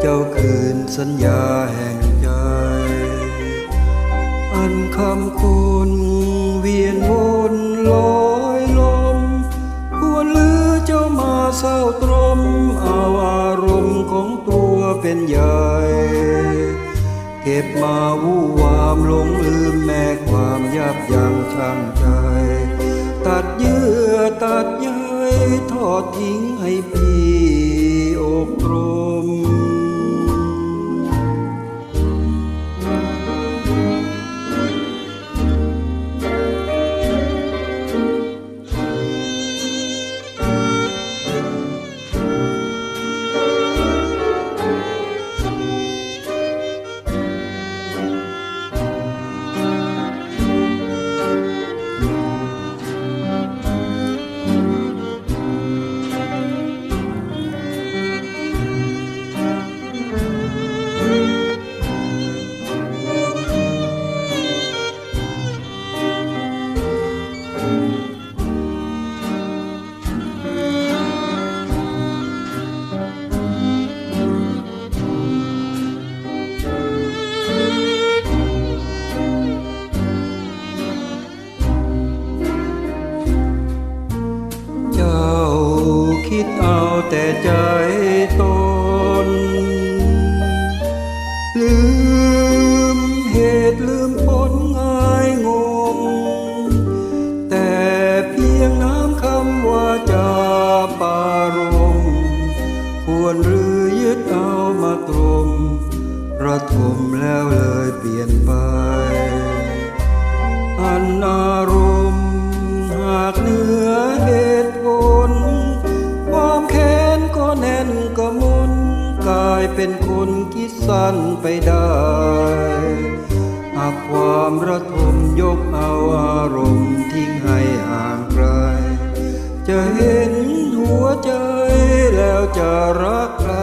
เจ้าคืนสัญญาแห่งใจ อันคำคุณเวียนวนลอยลมควรลือเจ้ามาเศร้าตรมเอาอารมณ์ของตัวเป็นใหญ่เก็บมาวู่วามหลงลืมแม่ความยับยั้งชั่งใจ ตัดเยื่อตัดใยทอดทิ้งให้พี่ แต่ใจตน ลืมเหตุลืมผลง่ายงง แต่เพียงน้ำคำว่าจาปารมควรหรือยึดเอามาตรมระทมแล้วเลยเปลี่ยนไป อันอารมายเป็นคนคิดสั้นไปได้ หากความระทมยกเอาอารมณ์ทิ้งให้ห่างไกล จะเห็นหัวใจแล้วจะรักใคร